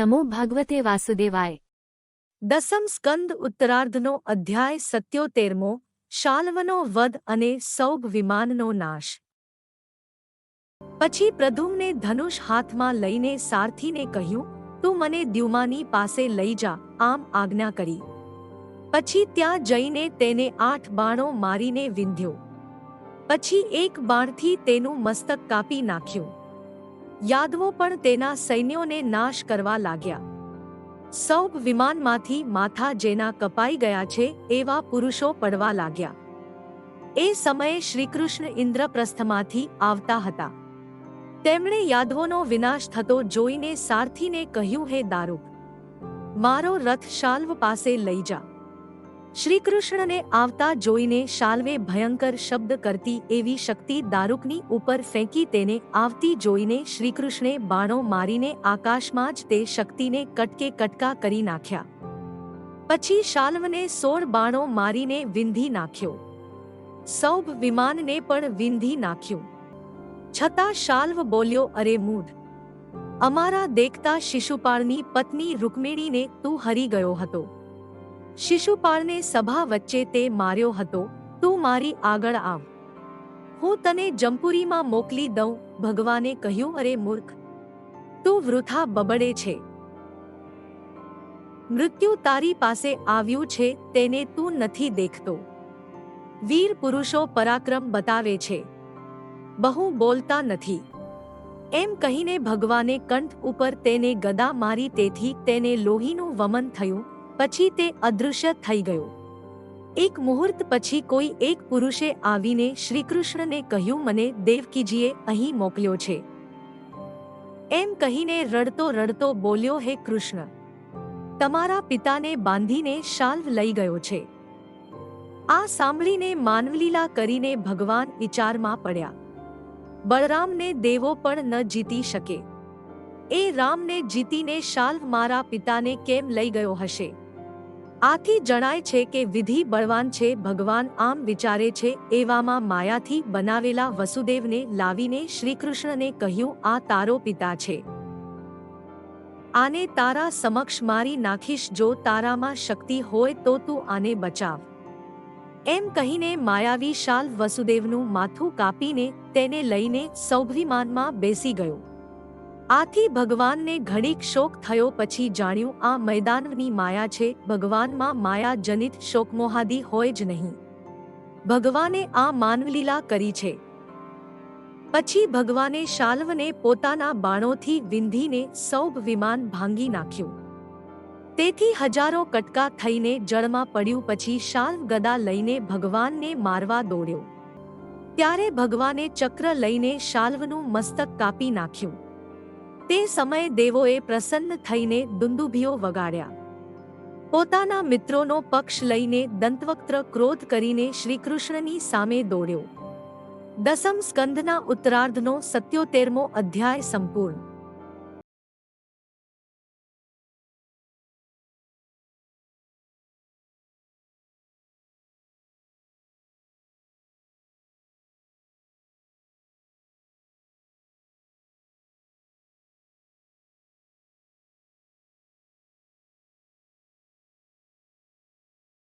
નમો ભગવતે વાસુદેવાય દસમ સ્કંદ ઉત્તરાર્ધનો અધ્યાય સત્યોતેરમો શાલ્વનો વધ અને સૌભ વિમાનનો નાશ પછી પ્રધુમને ધનુષ હાથમાં લઈને સારથીને કહ્યું, તું મને દ્યુમાની પાસે લઈ જા, આમ આજ્ઞા કરી. પછી ત્યાં જઈને તેને આઠ બાણો મારીને વિંધ્યો. પછી એક બાણથી તેનું મસ્તક કાપી નાખ્યું. યાદવો પણ તેના સૈન્યોને નાશ કરવા લાગ્યા. સૌભ વિમાનમાંથી માથા જેના કપાઈ ગયા છે એવા પુરુષો પડવા લાગ્યા. એ સમયે શ્રીકૃષ્ણ ઇન્દ્રપ્રસ્થમાંથી આવતા હતા. તેમણે યાદવોનો વિનાશ થતો જોઈને સારથીને કહ્યું, હે દારૂક, મારો રથ શાલ્વ પાસે લઈ જા. શ્રીકૃષ્ણને આવતા જોઈને શાલ્વે ભયંકર શબ્દ કરતી એવી શક્તિ દારૂકની ઉપર ફેંકી તેને આવતી જોઈને શ્રીકૃષ્ણે બાણો મારીને આકાશમાં જ તે શક્તિને કટકે કટકા કરી નાખ્યા. પછી શાલ્વને સોળ બાણો મારીને વિંધી નાખ્યો. સૌભ વિમાનને પણ વિંધી નાખ્યું. છતાં શાલ્વ બોલ્યો, અરે મૂઢ! અમારા દેખતા શિશુપાળની પત્ની રૂકમિણીને તું હરી ગયો હતો. શિશુપાળને સભા વચ્ચે તે માર્યો હતો, તું મારી આગળ આવ. હું તને જંપુરીમાં મોકલી દઉં. ભગવાને કહ્યું, અરે મૂર્ખ! તું વૃથા બબડે છે. મૃત્યુ તારી પાસે આવ્યું છે, તેને તું નથી દેખતો. વીર પુરુષો પરાક્રમ બતાવે છે. બહુ બોલતા નથી. એમ કહીને ભગવાને કંઠ ઉપર તેને ગદા મારી તેથી તેને લોહીનું વમન થયું પછી તે અદૃશ્ય થઈ ગયો. એક મુહૂર્ત પછી કોઈ એક પુરુષે આવીને શ્રીકૃષ્ણને કહ્યું, મને દેવકીજીએ અહીં મોકલ્યો છે. એમ કહીને રડતો રડતો બોલ્યો, હે કૃષ્ણ, તમારા પિતાને બાંધીને શાલ્વ લઈ ગયો છે. આ સાંભળીને માનવલીલા કરીને ભગવાન વિચારમાં પડ્યા. બળરામને દેવો પણ ન જીતી શકે. એ રામને જીતીને શાલ્વ મારા પિતાને કેમ લઈ ગયો હશે? આથી જણાય છે કે વિધિ બળવાન છે, ભગવાન આમ વિચારે છે, એવામાં માયાથી બનાવેલા વસુદેવને લાવીને શ્રીકૃષ્ણને કહ્યું, આ તારો પિતા છે. આને તારા સમક્ષ મારી નાખીશ, જો તારામાં શક્તિ હોય તો તું આને બચાવ. એમ કહીને માયાવી શાલ વસુદેવનું માથું કાપીને તેને લઈને સૌભિમાનમાં બેસી ગયો. આથી ભગવાનને ઘડીક શોક થયો પછી જાણ્યું, આ મેદાનની માયા છે, ભગવાનમાં માયા જનિત શોકમોહાદી હોય જ નહીં. ભગવાને આ માનવલીલા કરી છે. પછી ભગવાને શાલ્વને પોતાના બાણોથી વિંધીને સૌભ વિમાન ભાંગી નાખ્યું. તેથી હજારો કટકા થઈને જળમાં પડ્યું પછી શાલ્વ ગદા લઈને ભગવાનને મારવા દોડ્યો. ત્યારે ભગવાને ચક્ર લઈને શાલ્વનું મસ્તક કાપી નાખ્યું. તે સમયે દેવોએ પ્રસન્ન થઈને દુંદુભીઓ વગાડ્યા. પોતાના મિત્રોનો પક્ષ લઈને દંતવક્ત્ર ક્રોધ કરીને શ્રીકૃષ્ણની સામે દોડ્યો. દસમ સ્કંદના ઉત્તરાર્ધનો સત્યોતેરમો અધ્યાય સંપૂર્ણ.